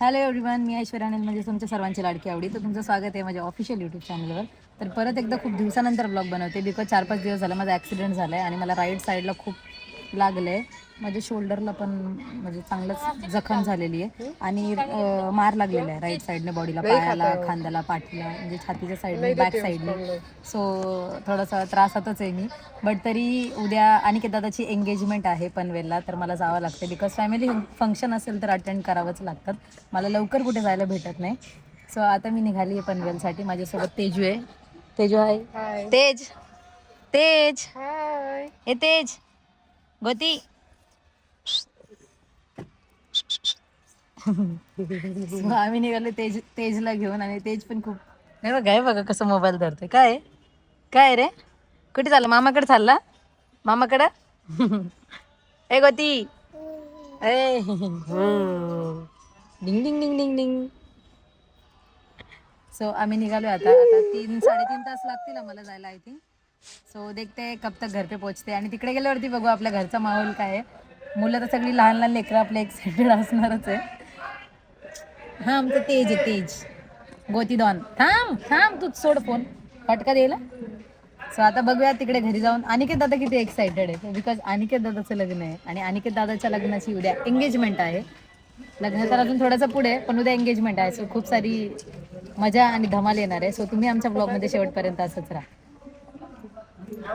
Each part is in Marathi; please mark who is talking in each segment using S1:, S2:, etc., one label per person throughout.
S1: हॅलो एव्हरीवन मी ऐश्वर्या आनंद म्हणजे तुमच्या सर्वांची लाडकी आवडी. तर तुमचं स्वागत आहे माझ्या ऑफिशियल यूट्यूब चॅनलवर तर परत एकदा खूप दिवसानंतर ब्लॉग बनवते. बिकॉज चार पाच दिवस झाला माझा ॲक्सिडेंट झाला आहे आणि मला राईट साईडला खूप लागलं आहे माझ्या शोल्डरला पण म्हणजे चांगलंच जखम झालेली आहे आणि अं, मार लागलेला आहे राईट साईडने बॉडीला पायाला खांद्याला पाठीला म्हणजे छातीच्या साईडने बॅक साईडने सो थोडासा त्रासातच आहे मी. बट तरी उद्या आणि दादाची एंगेजमेंट आहे पनवेलला तर मला जावं लागतं बिकॉज फॅमिली फंक्शन असेल तर अटेंड करावंच लागतात मला लवकर कुठे जायला भेटत नाही. सो आता मी निघाली आहे पनवेलसाठी. माझ्यासोबत तेजू आहे. तेजू आहे तेज. तेज. हे तेज. गोती. आम्ही निघालो तेज तेजला घेऊन आणि तेज पण खूप नाही बघा हे बघा कसं मोबाईल धरतोय. काय आहे? काय आहे रे? कुठे चालला? मामाकडे चालला? मामाकडं? ए गोती. ए. डिंग डिंग डिंग डिंग डिंग. सो आम्ही निघालो आता. आता तीन साडेतीन तास लागतील आम्हाला जायला आय थिंक सो देखते कब तक घर पे पोहोचते आणि तिकडे गेल्यावरती बघू आपल्या घरचा माहोल काय आहे. मुलं तर सगळी लहान लहान लेकरं आपले एक्साइटेड असणारच आहे. हा आमचं तेज आहे तेज. गोती दॉन. थांब थांब तू सोड फोन फटका देईल सो आता बघूया तिकडे घरी जाऊन. अनिकेत दादा किती एक्साइटेड आहे. बिकॉज अनिकेत दादाचं लग्न आहे. आणि अनिकेत दादाच्या लग्नाची उद्या एंगेजमेंट आहे. लग्न तर अजून थोडंसं पुढे पण उद्या एंगेजमेंट आहे. सो खूप सारी मजा आणि धमाल येणार आहे. सो तुम्ही आमच्या ब्लॉगमध्ये शेवटपर्यंत असंच राहा.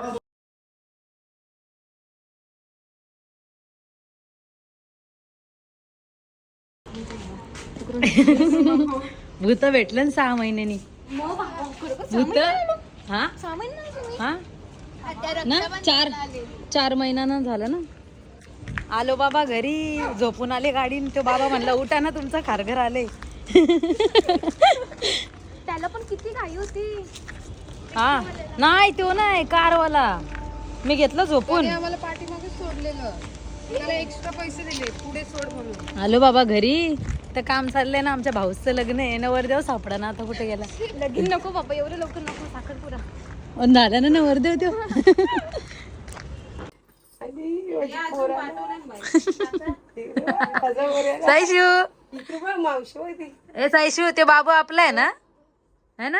S1: भूत भेटलं ना सहा महिन्यांनी. भूत? हा? हा? ना? चार चार महिन्यानं झालं ना? आलो बाबा घरी झोपून आले गाडीन तो बाबा म्हणला उठा ना तुमचा खारघर आले
S2: त्याला पण किती घाई होती.
S1: हा. नाही तो नाही कारवाला. मी घेतलं झोपून.
S2: आम्हाला पाठीमागे सोडलेलं. त्याला एक्स्ट्रा पैसे दिले पुढे सोड म्हणून.
S1: आलो बाबा घरी. तर काम चाललंय ना आमच्या भाऊचं लग्न आहे. नवरदेव सापडा ना आता कुठे गेला.
S2: लगीन नको बाबा एवढं लवकर नको साखरपुरा
S1: झाला ना नवरदेव तो साईशू. ए साईशू ते बाबू आपला आहे ना? है ना?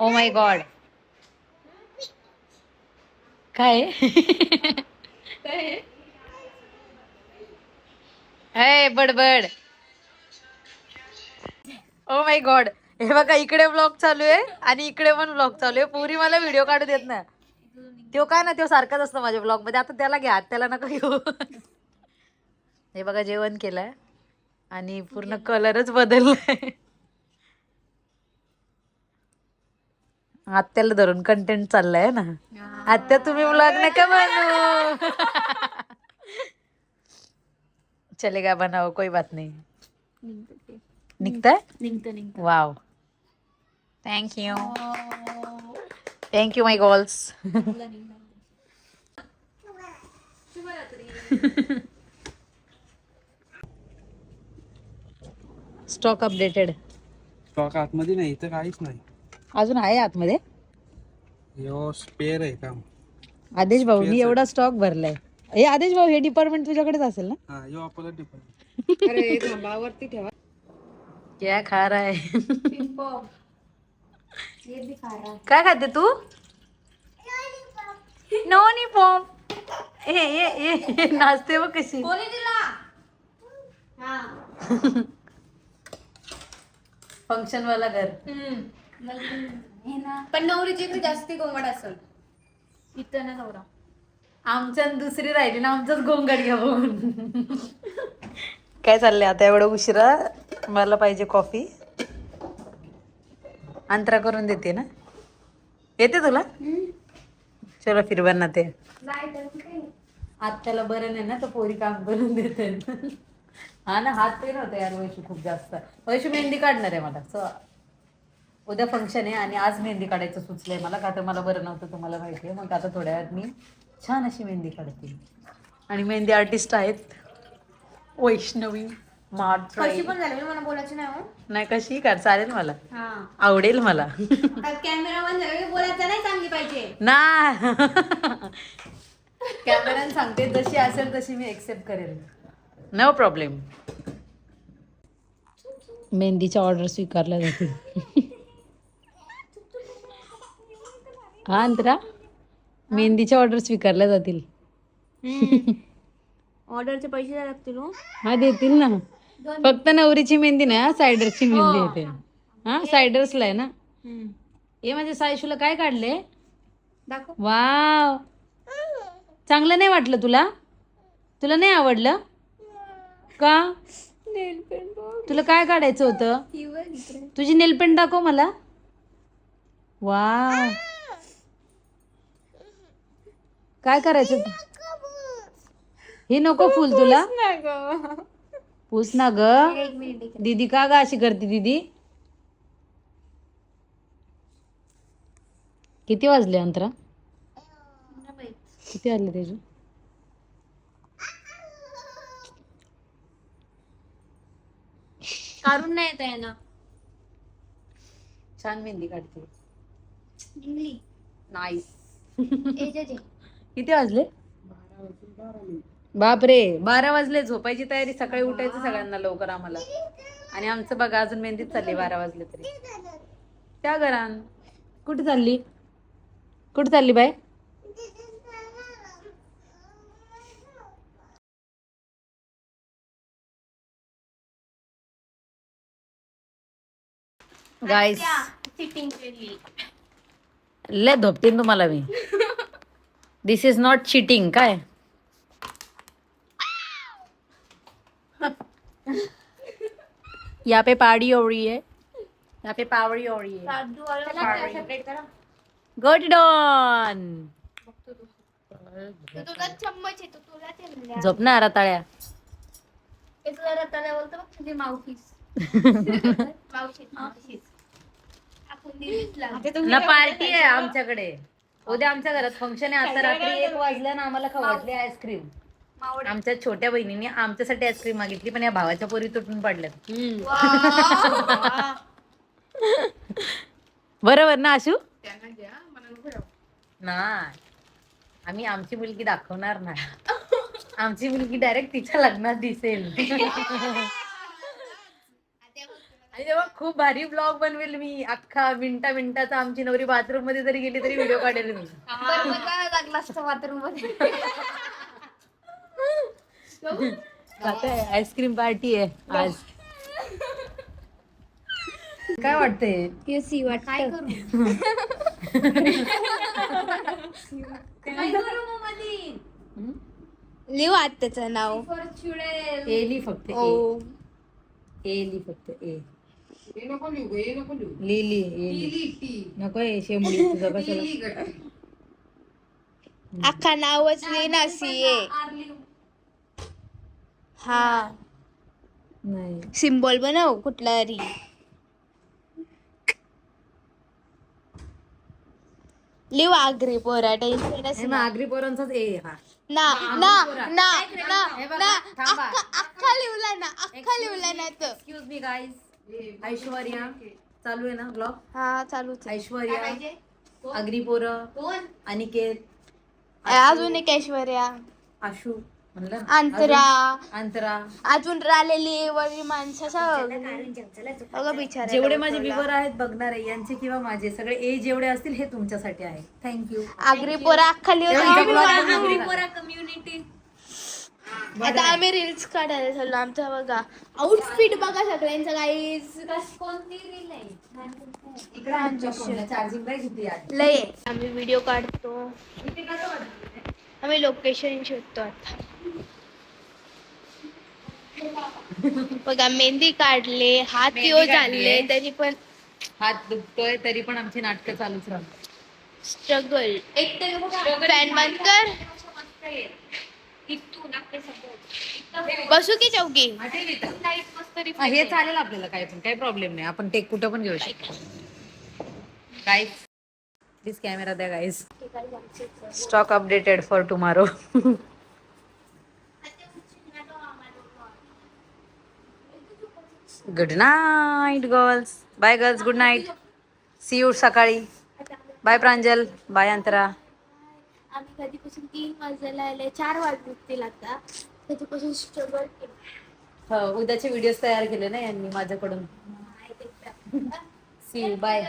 S1: ओ माय गॉड काय? है बडबड. ओ माय गॉड हे बघा इकडे ब्लॉग चालू आहे आणि इकडे पण ब्लॉग चालू आहे. पुरी मला व्हिडिओ काढू देत ना तो काय ना तो सारखाच असतो माझ्या ब्लॉगमध्ये. आता त्याला घ्या त्याला नका घेऊ. हे बघा जेवण केलंय आणि पूर्ण कलरच बदललाय. आत्याला धरून कंटेंट चाललाय ना. आत्या तुम्ही ब्लॉग नका बनवू. चलेगा बनाओ कोई बात नहीं. निघताय?
S2: निघतं निघतं
S1: wow thank you thank you my girls stock updated
S3: stock आतमध्ये नाही इथं काहीच नाही.
S1: अजून आहे आतमध्ये?
S3: यो स्पेअर आहे का
S1: आदेश भाऊ मी एवढा स्टॉक भरलाय. हे आदेश भाऊ हे डिपार्टमेंट तुझ्याकडेच असेल ना?
S3: हा यो आपला डिपार्टमेंट
S2: अरे थांबावरती ठेवा.
S1: क्या खा रहा है? काय खाते तू? नोनी पॉम ए ए ए नाचते बघ कशी?
S2: कोणी दिला
S1: फंक्शन वाला घर.
S2: पण नवरीची इकडे जास्ती गोंगड असेल. इथं ना नवरा.
S1: आमच्या दुसरी राहिली ना आमचाच गोंगाट घ्या बघून. काय चाललंय आता? एवढं उशिरा मला पाहिजे कॉफी अंतरा करून देते ना? येते तुला? चलो फिर बनते आत्याला बरं नाही ना तर पोरी काम करून देते. हा ना हात पेन होते यार वैशू खूप जास्त. वैशू मेहंदी काढणार आहे मला उद्या फंक्शन आहे आणि आज मेहंदी काढायचं सुचलंय मला का तर मला बरं नव्हतं तुम्हाला माहिती आहे. मग आता थोड्या वेळात मी छान अशी मेहंदी काढते. आणि मेहंदी आर्टिस्ट आहेत वैष्णवी मात्र
S2: कशी पण झाली मला बोलायचं नाही हो.
S1: नाही कशी? काढ चालेल मला.
S2: हा.
S1: आवडेल मला.
S2: कॅमेरा बंद झाला की बोलायचं नाही चांगली पाहिजे.
S1: ना. कॅमेराने सांगते जशी असेल तशी मी एक्सेप्ट करेल. नो प्रॉब्लेम मेहंदीच्या ऑर्डर स्वीकारल्या जातील. हा अंतरा? मेहंदीच्या ऑर्डर स्वीकारल्या जातील.
S2: ऑर्डरचे पैसे द्यावे लागतील हो.
S1: हा देतील ना. फक्त नवरीची मेहंदी नाही हा सायडरची मेहंदी येते. हा सायडर्सला आहे ना. हे माझ्या सायशूला काय काढले?
S2: दाखव.
S1: वाव. चांगलं नाही वाटलं तुला? तुला नाही आवडलं? का? तुला काय काढायचं होतं? तुझी नेलपेंट दाखव मला. वाव. काय करायचं? हे नको फुल तुला? पूस ना ग.
S2: एक मिनिट
S1: दीदी का ग अशी करते दीदी? किती वाजले अंतरा? किती वाजले त्याचे
S2: काढून नाही येत आहे ना.
S1: छान मेहंदी काढते. नाईस. किती वाजले? बापरे बारा वाजले. झोपायची तयारी सकाळी उठायचं सगळ्यांना लवकर आम्हाला. आणि आमचं बघा अजून मेहंदीच चालली बारा वाजले तरी. त्या घरान. कुठे चालली? कुठे चालली बाय गाईस. लय धोपतीन तुम्हाला मी. दिस इज नॉट चिटिंग काय? यहाँ पे पहाड़ी हो रही है। यहाँ पे पहाड़ी हो रही है. गुड डॉन
S2: चम्मच येतो तुला ते म्हणल्या.
S1: झोप ना रताळ्या
S2: ते तुला रताळ्या बोलतो बघ तुझी मावशीस मावशीस मावशीस आपण दिलीच.
S1: ना पार्टी आहे आमच्याकडे. उद्या आमच्या घरात फंक्शन आहे. आता रात्री एक वाजल्या ना आम्हाला खवटली आईस्क्रीम. आमच्या छोट्या बहिणीने आमच्यासाठी आईस्क्रीम मागितली पण या भावाच्या पोरी तुटून पडल्यात. बरोबर ना आशू?
S2: त्यांना द्या मला नको द्या.
S1: नाही. आम्ही आमची मुलगी दाखवणार नाही. आमची मुलगी डायरेक्ट तिच्या लग्नात दिसेल. आणि तेव्हा खूप भारी ब्लॉग बनवेल मी अख्खा मिनिटा मिनिटाचा आमची नवरी बाथरूममध्ये जरी गेली तरी व्हिडिओ काढेल मी.
S2: लागला असतं बाथरूममध्ये?
S1: आता आईस्क्रीम पार्टी आहे आज. काय वाटतंय?
S2: केसी वाट काय करू? काय करू मग मधी?
S1: हम्म?
S2: लिहू आत त्याचं नाव
S1: एली फक्त
S2: ओ.
S1: ए एली फक्त ए लिली एली नको आहे शेंबडी तुझं कशाला
S2: अख्खा नावच लिहि ना सीए हा.
S1: नाही.
S2: सिम्बॉल बनव कुठला तरी. लिव आग्री पोरा टेन्शन
S1: हे मग आगरी पोरांचाच ए हा.
S2: ना ना ना ना
S1: हे
S2: ना. अख्खा अख्खा लिवला ना अख्खा लिवला ना तर
S1: एक्सक्यूज मी गाईज ऐश्वर्या चालू आहे ना ब्लॉग
S2: हा चालूच आहे.
S1: ऐश्वर्या अग्री पोरं अनिकेत
S2: अजून एक ऐश्वर्या.
S1: आशू म्हणलं ना?
S2: अंतरा.
S1: अजून? अंतरा.
S2: अजून राहिलेली वरी माणसं सगळं. अगं बिचारा
S1: जेवढे माझे विवर आहेत बघणारे यांचे किंवा माझे. सगळे ए जेवढे असतील हे तुमच्यासाठी आहे. थँक्यू
S2: आगरी पोरा अख्खा
S1: आगरी कम्युनिटी
S2: आता आम्ही रील्स काढायला चाललो आमचा बघा. आउटफिट बघा सगळ्यांचा गाईज कोणती रील आहे?
S1: चार्जिंग काय किती आहे
S2: लय. आहे. आम्ही व्हिडिओ काढतो. आम्ही लोकेशन शोधतो आता. बघा मेहंदी काढले हात
S1: मेहंदी
S2: यो. चालले तरी पण
S1: हात दुखतोय तरी पण आमची नाटकं चालूच राहतात.
S2: स्ट्रगल फॅन बंद कर. बसू की चौकी?
S1: हा, हे चालेल आपल्याला काय पण काही प्रॉब्लेम नाही. आपण टेक कुठं पण घेऊ शकतो. गाईज प्लीज कॅमेरा द्या guys stock updated for tomorrow good night girls bye girls good night see you सकाळी बाय प्रांजल बाय अंतरा
S2: आम्ही कधीपासून तीन वाजायला आले चार वाजतील आता. त्याच्यापासून स्ट्रगल केलं.
S1: हो उद्याचे व्हिडिओज तयार केले ना यांनी माझ्याकडून. C you bye